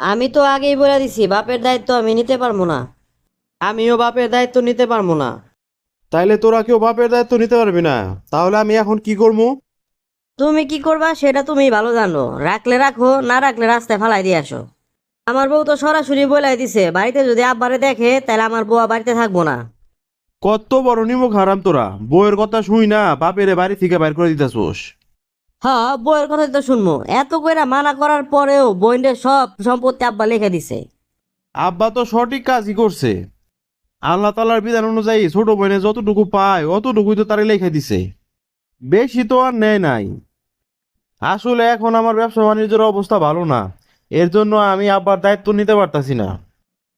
আমি তো আগেই বলে দিছি বাপের দায়িত্ব আমি নিতে পারব না। আমিও বাপের দায়িত্ব নিতে পারব না। তাইলে তোরা কেউ বাপের দায়িত্ব নিতে পারবি না? তাহলে আমি এখন কি করব? তুমি কি করবা সেটা তুমি ভালো জানো। রাখলে রাখো না রাখলে রাস্তায় ফালাই দিয়ে আসো। আমার বউ তো সরাসরি বলে দিছে বাড়িতে যদি আব্বারে দেখে তাহলে আমার বউ বাড়িতে থাকব না। কত বড় নিমক হারাম তোরা। বউয়ের কথা শুই না বাপের বাড়ি থেকে বাইর করে দিতেছোস। হ্যাঁ বউয়ের কথা তো শুনব। এত কইরা মানা করার পরেও বইনের সব সম্পত্তি আব্বা লিখে দিছে। আব্বা তো সঠিক কাজই করছে। আল্লাহ তালার বিধান অনুযায়ী ছোট বোনে যতটুকু পায়, অতটুকুই তো তারে লিখে দিছে। বেশি তো আর নেয় নাই। আসলে এখন আমার ব্যবসা বাণিজ্যের অবস্থা ভালো না। এর জন্য আমি আব্বার দায়িত্ব নিতে পারতাছি না।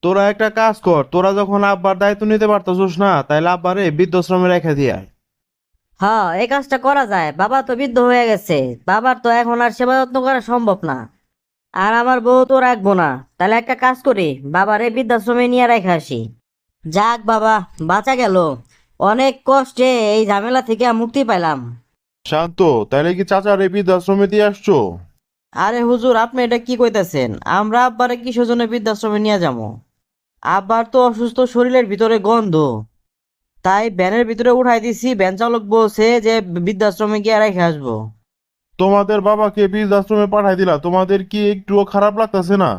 তোরা একটা কাজ কর, তোরা যখন আব্বার দায়িত্ব নিতে পারতাছোস না তাহলে আব্বারে বৃদ্ধাশ্রমে রেখে দিয়ে। হ্যাঁ এই কাজটা করা যায়। বাবা তো বৃদ্ধ হয়ে গেছে। বাবার তো এখন আর সেবা যত্ন করা সম্ভব না। আর আমার বউ তো রাখব না। তাহলে একটা কাজ করি বাবারে বৃদ্ধাশ্রমে নিয়ে রেখে আসি। যাক বাবা বাঁচা গেল। অনেক কষ্টে এই ঝামেলা থেকে মুক্তি পেলাম শান্ত তাহলে কি চাচার এই বৃদ্ধাশ্রমে দিয়ে আসছো? আরে হুজুর আপনি এটা কি কইতাছেন? আমরা আব্বারে কিসের জন্য বৃদ্ধাশ্রমে নিয়ে যাব? আব্বার তো অসুস্থ শরীরের ভিতরে গন্ধ। তাই ভ্যানের ভিতরে উঠাই দিছি ভ্যান চালক বলছে যে বৃদ্ধাশ্রমে গিয়ে রেখে আসব। তোমাদের বাবাকে বৃদ্ধাশ্রমে পাঠাই দিলা তোমাদের কি একটুও খারাপ লাগতেছে না?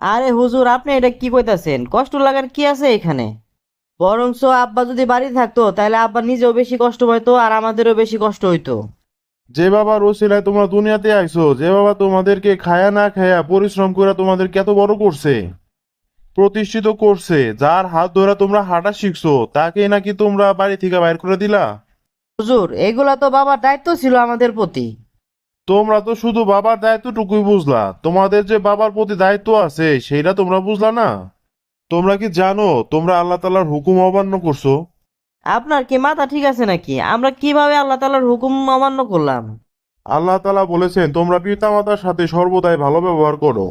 আরে হুজুর আপনি এটা কি কইতাছেন? কষ্ট লাগার কি আছে এখানে? বরঞ্চ আব্বা যদি বাড়ি থাকতো তাহলে আব্বা নিজেও বেশি কষ্ট হইতো আর আমাদেরও বেশি কষ্ট হইতো। যে বাবার ওসিলায় তোমরা দুনিয়াতে আইছো যে বাবা তোমাদেরকে খায়া না খায়া পরিশ্রম করে তোমাদেরকে এত বড় করছে। প্রতিষ্ঠিত করছে যার হাত ধরে তোমরা হাঁটা শিখছো তাকে নাকি তোমরা বাড়ি থেকে বাইর করে দিলা? হুজুর এগুলা তো বাবার দায়িত্ব ছিল আমাদের প্রতি। তোমরা তো শুধু বাবার দায়িত্বটুকুই বুঝলা তোমাদের যে বাবার প্রতি দায়িত্ব আছে সেইটা তোমরা বুঝলা না? তোমরা কি জানো তোমরা আল্লাহ তালার হুকুম অমান্য করছ? আপনার কি মাথা ঠিক আছে নাকি? আমরা কীভাবে আল্লাহ তাআলার হুকুম অমান্য করলাম? আল্লাহ তালা বলেছেন তোমরা পিতামাতার সাথে সর্বদাই ভালো ব্যবহার করো।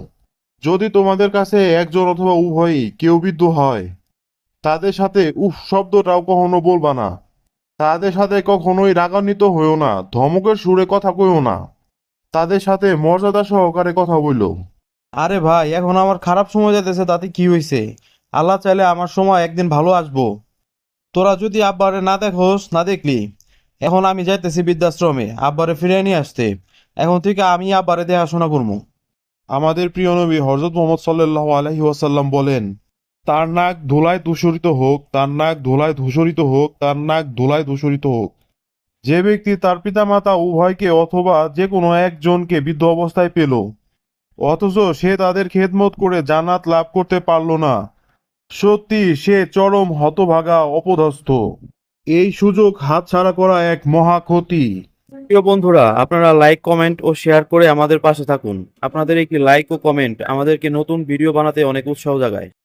যদি তোমাদের কাছে একজন অথবা উভয়ই কেউ বিদ্ধ হয়, তাদের সাথে, উফ, শব্দটাও কখনো বলবা না। তাদের সাথে কখনোই রাগান্বিত হইও না, ধমকের সুরে কথা কইও না। তাদের সাথে মর্যাদা সহকারে কথা বইল। আরে ভাই, এখন আমার খারাপ সময় যেতেছে তাতে কি হয়েছে আল্লাহ চাইলে আমার সময় একদিন ভালো আসব। তোরা যদি আব্বারে না দেখোস, না দেখলি, এখন আমি যাইতেছি বৃদ্ধাশ্রমে, আব্বারে ফিরে নিয়ে আসতে। এখন থেকে আমি আব্বারে দেখাশোনা করব আমাদের প্রিয় নবী হজরত মোহাম্মদ সাল্লাহ আলহি ওয়াসাল্লাম বলেন, তার নাক ধুলায় দূষরিত হোক, তার নাক ধুলায় ধূসরিত হোক, তার নাক ধুলায় দূষরিত হোক। যে ব্যক্তি তার পিতামাতা উভয়কে অথবা যে কোনো একজনকে বৃদ্ধ অবস্থায় পেল, অথচ সে তাদের খেদমত করে জান্নাত লাভ করতে পারল না, সত্যি সে চরম হতভাগা, অপদস্থ। এই সুযোগ হাতছাড়া করা এক মহা ক্ষতি। প্রিয় বন্ধুরা, আপনারা লাইক কমেন্ট ও শেয়ার করে আমাদের পাশে থাকুন। আপনাদের একটি লাইক ও কমেন্ট আমাদেরকে নতুন ভিডিও বানাতে অনেক উৎসাহ জাগায়।